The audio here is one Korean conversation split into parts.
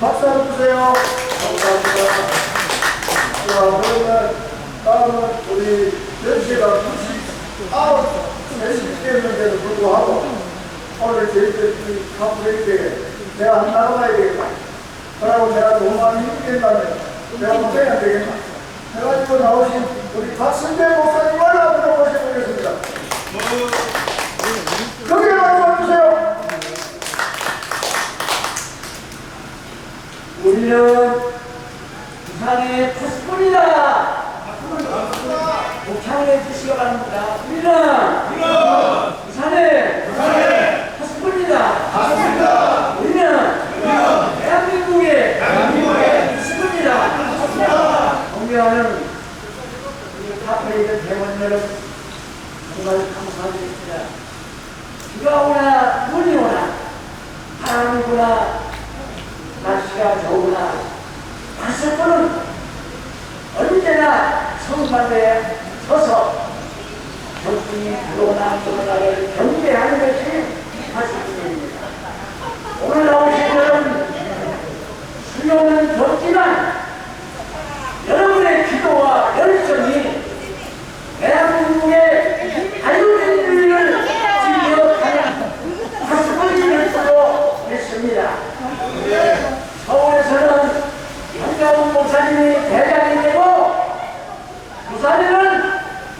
박수 한번 주세요. 감사합니다. 자, 그러면 다음은 우리 연세가 99, 3시 되는데도 불구하고 오늘 저희들이 카프레이드에 내가 한 나가봐야 되겠다. 그러고 내가 너무 많이 힘들다면 내가 못해야 되겠다. 해가지고 나오신 우리 박순대 목사님을 앞으로 모셔보겠습니다. 크게 말씀해주세요. 우리는 부산의 파스포입니다. 목창의 뜻이가 바랍니다. 우리는 부산의 파스포입니다. 우리는 대한민국의 파스포입니다. 존경하는 우리 카프레이드 대원 여러분 정말 감사드립니다. 비가 오나 눈이 오나 바람이 부나 날씨가 좋으나 파스포는 언제나 성반대에 서서 정신이 들어오나 들어오나를 경계하는 것이 파스포입니다. 오늘 나오신 여러분 수요는 적지만 여러분의 기도와 열정이 대한민국의 자유민주를 지켜가는 파스포이 될 수도 있습니다. 서울에서는 현가훈 목사님이 대장이 되고 부산에는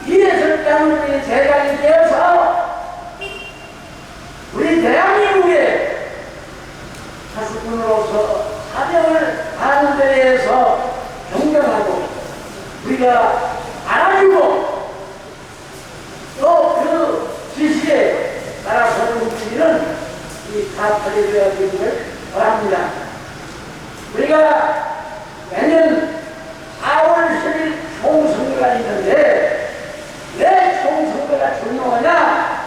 이해철 장로님이 대장이 되어서 우리 대한민국의 가수분으로서 사명을 하는 데 대해서 존경하고 우리가 알아주고 또 그 지시에 따라서 움직이는 이 카톨릭의 기분을 바랍니다. 우리가 매년 4월 10일 총선거가 있는데 왜 총선거가 중요하냐?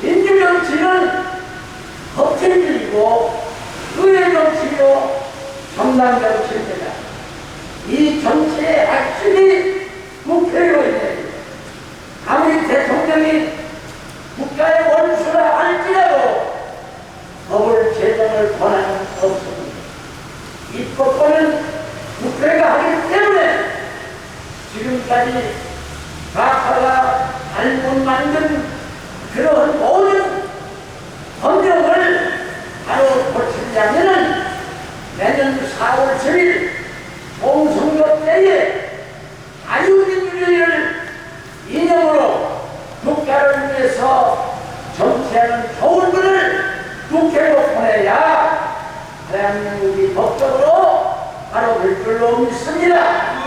민주정치는 법정이고 의회정치고 정당정치입니다. 핵심이 국회로 있는 아무리 대통령이 국가의 원수라 할지라도 법을 제정을 권한은 없습니다. 입법권은 국회가 하기 때문에 지금까지 각하가 잘못 만든 그런 모든 법령을 바로 고치려면은 내년 4월 10일 총선거 때에 자유민주주의를 이념으로 국가를 위해서 정치하는 좋은 분을 국회로 보내야 대한민국이 법적으로 믿습니다.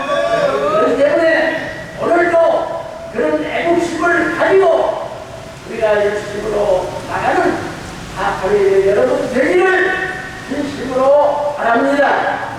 그렇기 때문에 오늘도 그런 애국심을 가지고 우리가 열심으로 나가는 아프리 여러분 되기를 진심으로 바랍니다.